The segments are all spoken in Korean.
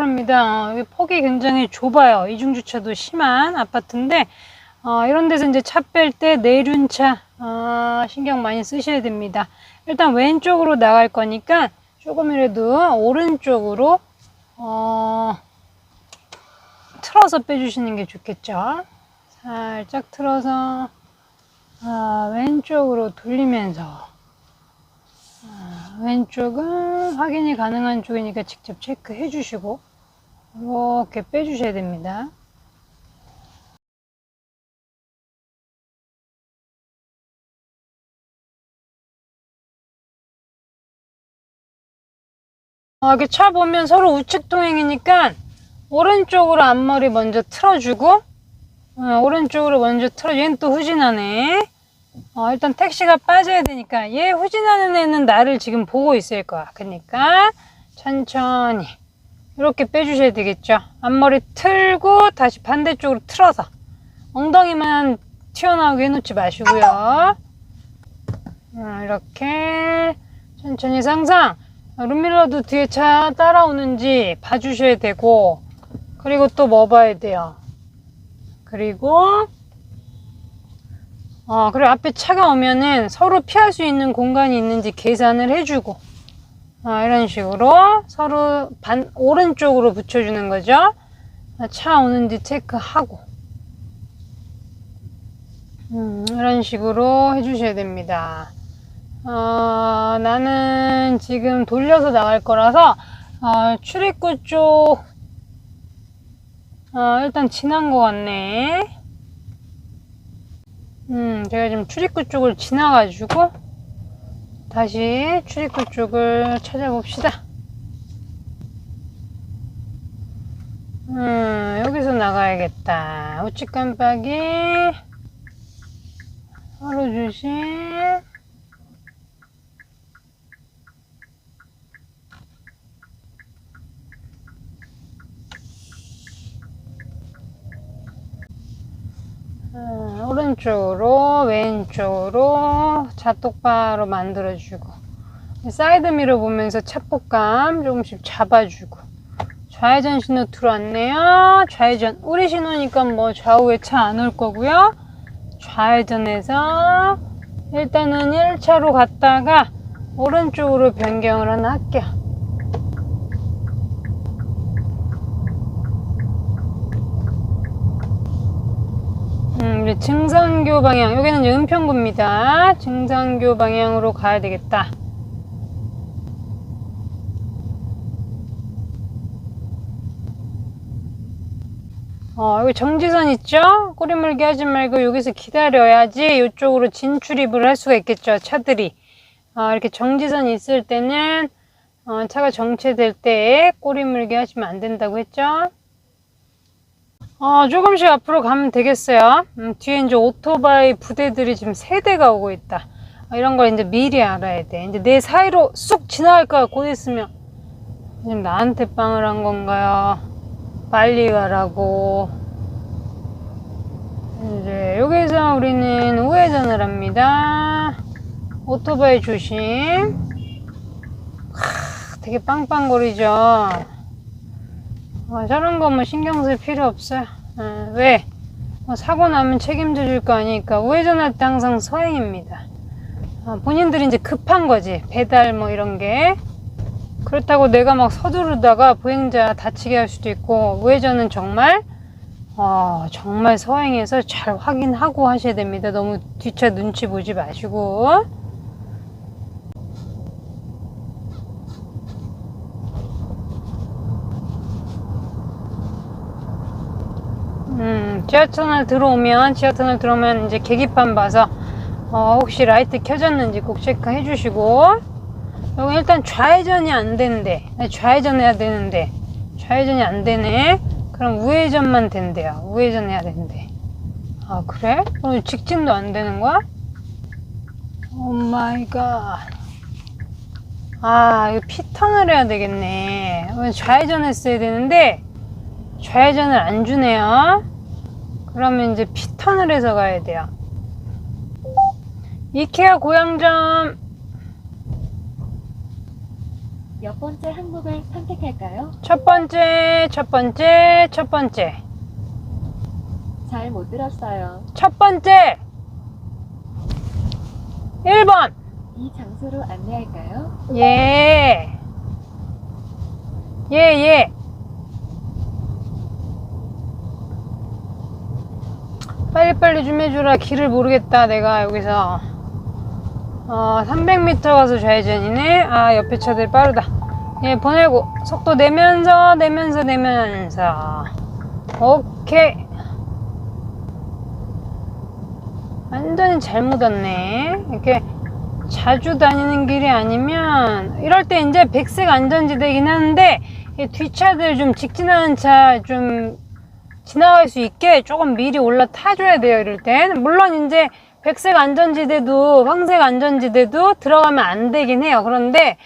8%입니다. 여기 폭이 굉장히 좁아요. 이중주차도 심한 아파트인데, 어, 이런 데서 이제 차 뺄 때 내륜차, 어, 신경 많이 쓰셔야 됩니다. 일단 왼쪽으로 나갈 거니까 조금이라도 오른쪽으로, 어, 틀어서 빼주시는 게 좋겠죠. 살짝 틀어서, 아, 왼쪽으로 돌리면서, 아, 왼쪽은 확인이 가능한 쪽이니까 직접 체크해 주시고 이렇게 빼주셔야 됩니다. 아, 이렇게 차 보면 서로 우측 통행이니까 오른쪽으로 앞머리 먼저 틀어주고 어, 오른쪽으로 먼저 틀어 얘는 또 후진하네 어, 일단 택시가 빠져야 되니까 얘 후진하는 애는 나를 지금 보고 있을 거야. 그러니까 천천히 이렇게 빼주셔야 되겠죠. 앞머리 틀고 다시 반대쪽으로 틀어서 엉덩이만 튀어나오게 해놓지 마시고요. 어, 이렇게 천천히 상상. 룸밀러도 뒤에 차 따라오는지 봐주셔야 되고 그리고 또 뭐 봐야 돼요. 그리고 어, 그리고 앞에 차가 오면은 서로 피할 수 있는 공간이 있는지 계산을 해주고, 어, 이런 식으로 서로 반, 오른쪽으로 붙여주는 거죠. 아, 차 오는지 체크하고, 음, 이런 식으로 해주셔야 됩니다. 어, 나는 지금 돌려서 나갈 거라서, 어, 출입구 쪽, 어, 일단 지난 것 같네. 음, 제가 지금 출입구 쪽을 지나가지고 다시 출입구 쪽을 찾아봅시다. 음, 여기서 나가야겠다. 우측 깜빡이, 서로 조심. 음, 오른쪽으로 왼쪽으로 차 똑바로 만들어주고 사이드 미러 보면서 차폭감 조금씩 잡아주고. 좌회전 신호 들어왔네요. 좌회전. 우리 신호니까 뭐 좌우에 차 안 올 거고요. 좌회전해서 일단은 1차로 갔다가 오른쪽으로 변경을 하나 할게요 이제 증상교 방향. 여기는 은평구입니다. 증상교 방향으로 가야 되겠다. 어, 여기 정지선 있죠? 꼬리물기 하지 말고 여기서 기다려야지 이쪽으로 진출입을 할 수가 있겠죠, 차들이. 어, 이렇게 정지선 있을 때는 어, 차가 정체될 때 꼬리물기 하시면 안 된다고 했죠? 어, 조금씩 앞으로 가면 되겠어요. 음, 뒤에 이제 오토바이 부대들이 지금 세 대가 오고 있다. 어, 이런 걸 이제 미리 알아야 돼. 이제 내 사이로 쑥 지나갈 거야, 곧 있으면. 지금 나한테 빵을 한 건가요? 빨리 가라고. 이제 여기서 우리는 우회전을 합니다. 오토바이 조심. 하, 되게 빵빵거리죠? 어, 저런 거뭐 신경 쓸 필요 없어요. 어, 왜? 뭐 사고 나면 책임져 줄 거 아니니까 우회전할 때 항상 서행입니다. 어, 본인들이 이제 급한 거지. 배달 뭐 이런 게. 그렇다고 내가 막 서두르다가 보행자 다치게 할 수도 있고 우회전은 정말 어, 정말 서행해서 잘 확인하고 하셔야 됩니다. 너무 뒷차 눈치 보지 마시고. 음, 지하철 들어오면, 지하철 들어오면 이제 계기판 봐서, 어, 혹시 라이트 켜졌는지 꼭 체크해 주시고, 여기 일단 좌회전이 안 되는데, 좌회전 해야 되는데, 좌회전이 안 되네? 그럼 우회전만 된대요. 우회전 해야 되는데. 아, 그래? 그럼 직진도 안 되는 거야? 오 마이 갓. 아, 이거 피턴을 해야 되겠네. 좌회전 했어야 되는데, 좌회전을 안 주네요. 그러면 이제 피턴을 해서 가야 돼요. 이케아 고향점 몇 번째 항목을 선택할까요? 첫 번째, 첫 번째, 첫 번째. 잘 못 들었어요. 첫 번째. 1번. 이 장소로 안내할까요? 예. 예, 예. 빨리빨리 좀 해주라. 길을 모르겠다, 내가 여기서. 어, 300m 가서 좌회전이네. 아, 옆에 차들 빠르다. 예, 보내고. 속도 내면서, 내면서, 내면서. 오케이. 완전히 잘못 왔네. 이렇게 자주 다니는 길이 아니면 이럴 때 이제 백색 안전지대긴 한데 이 뒷차들 좀 직진하는 차 좀 지나갈 수 있게 조금 미리 올라타줘야 돼요 이럴 땐. 물론 이제 백색 안전지대도 황색 안전지대도 들어가면 안 되긴 해요. 그런데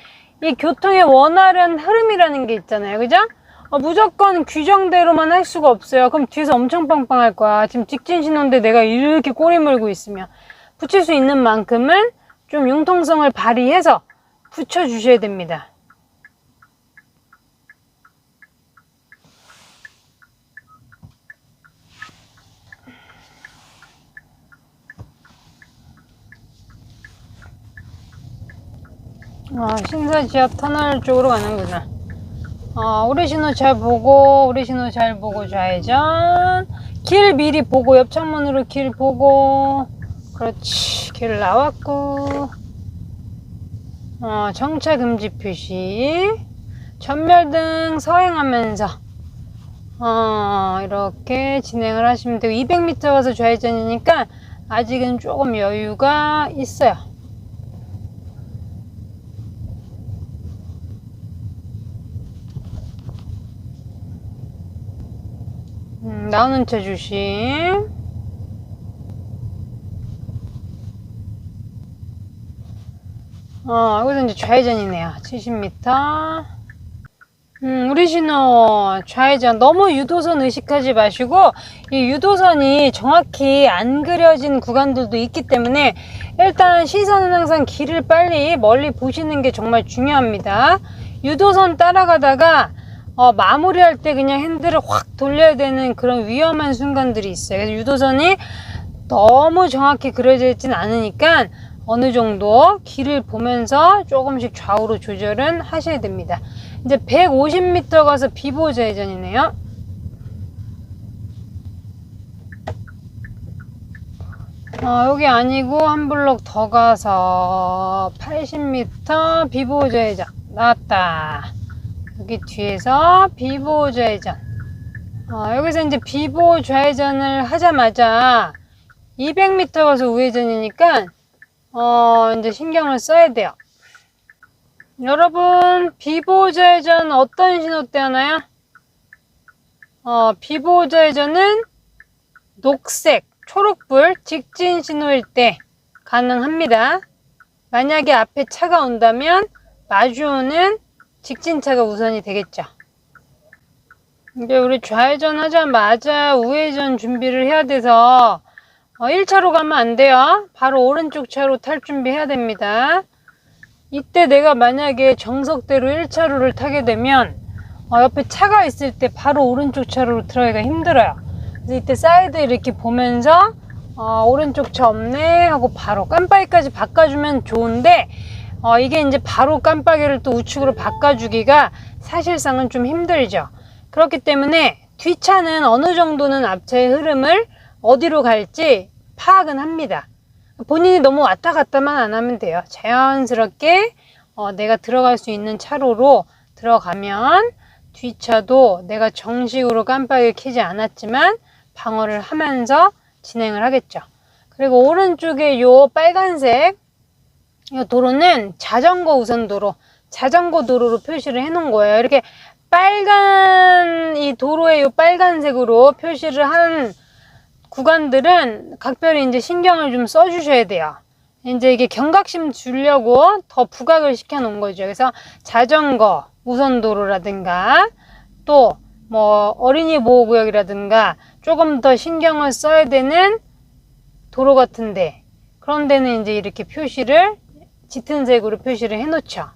이 교통의 원활한 흐름이라는 게 있잖아요. 그죠? 어, 무조건 규정대로만 할 수가 없어요. 그럼 뒤에서 엄청 빵빵할 거야. 지금 직진 신호인데 내가 이렇게 꼬리 물고 있으면 붙일 수 있는 만큼은 좀 융통성을 발휘해서 붙여 주셔야 됩니다. 아, 신사 지하 터널 쪽으로 가는구나. 아, 우리 신호 잘 보고, 우리 신호 잘 보고 좌회전. 길 미리 보고, 옆 창문으로 길 보고. 그렇지. 길 나왔고. 어, 정차 금지 표시. 전멸등 서행하면서. 어, 이렇게 진행을 하시면 되고, 200m 가서 좌회전이니까 아직은 조금 여유가 있어요. 음, 나오는 차 조심. 어, 여기서 이제 좌회전이네요. 70m. 음, 우리 신호 좌회전 너무 유도선 의식하지 마시고 이 유도선이 정확히 안 그려진 구간들도 있기 때문에 일단 시선은 항상 길을 빨리 멀리 보시는 게 정말 중요합니다. 유도선 따라가다가 어, 마무리할 때 그냥 핸들을 확 돌려야 되는 그런 위험한 순간들이 있어요. 그래서 유도선이 너무 정확히 그려져 있진 않으니까 어느 정도 길을 보면서 조금씩 좌우로 조절은 하셔야 됩니다. 이제 150m 가서 비보 좌회전이네요. 어, 여기 아니고 한 블록 더 가서 80m 비보 좌회전 나왔다. 여기 뒤에서 비보 좌회전. 어, 여기서 이제 비보 좌회전을 하자마자 200m 가서 우회전이니까 어, 이제 신경을 써야 돼요. 여러분, 비보 좌회전 어떤 신호 때 하나요? 어, 비보 좌회전은 녹색, 초록불 직진 신호일 때 가능합니다. 만약에 앞에 차가 온다면 마주오는 직진차가 우선이 되겠죠. 이제 우리 좌회전 하자마자 우회전 준비를 해야 돼서 어, 1차로 가면 안 돼요. 바로 오른쪽 차로 탈 준비해야 됩니다. 이때 내가 만약에 정석대로 1차로를 타게 되면 어, 옆에 차가 있을 때 바로 오른쪽 차로로 들어가기가 힘들어요. 그래서 이때 사이드 이렇게 보면서 어, 오른쪽 차 없네 하고 바로 깜빡이까지 바꿔주면 좋은데 어, 이게 이제 바로 깜빡이를 또 우측으로 바꿔주기가 사실상은 좀 힘들죠. 그렇기 때문에 뒷차는 어느 정도는 앞차의 흐름을 어디로 갈지 파악은 합니다. 본인이 너무 왔다 갔다만 안 하면 돼요. 자연스럽게 어, 내가 들어갈 수 있는 차로로 들어가면 뒷차도 내가 정식으로 깜빡이를 켜지 않았지만 방어를 하면서 진행을 하겠죠. 그리고 오른쪽에 요 빨간색 이 도로는 자전거 우선 도로, 자전거 도로로 표시를 해 놓은 거예요. 이렇게 빨간 이 도로에 요 빨간색으로 표시를 한 구간들은 각별히 이제 신경을 좀 써 주셔야 돼요. 이제 이게 경각심 주려고 더 부각을 시켜 놓은 거죠. 그래서 자전거 우선 도로라든가 또 뭐 어린이 보호 구역이라든가 조금 더 신경을 써야 되는 도로 같은데 그런 데는 이제 이렇게 표시를 짙은 색으로 표시를 해 놓죠.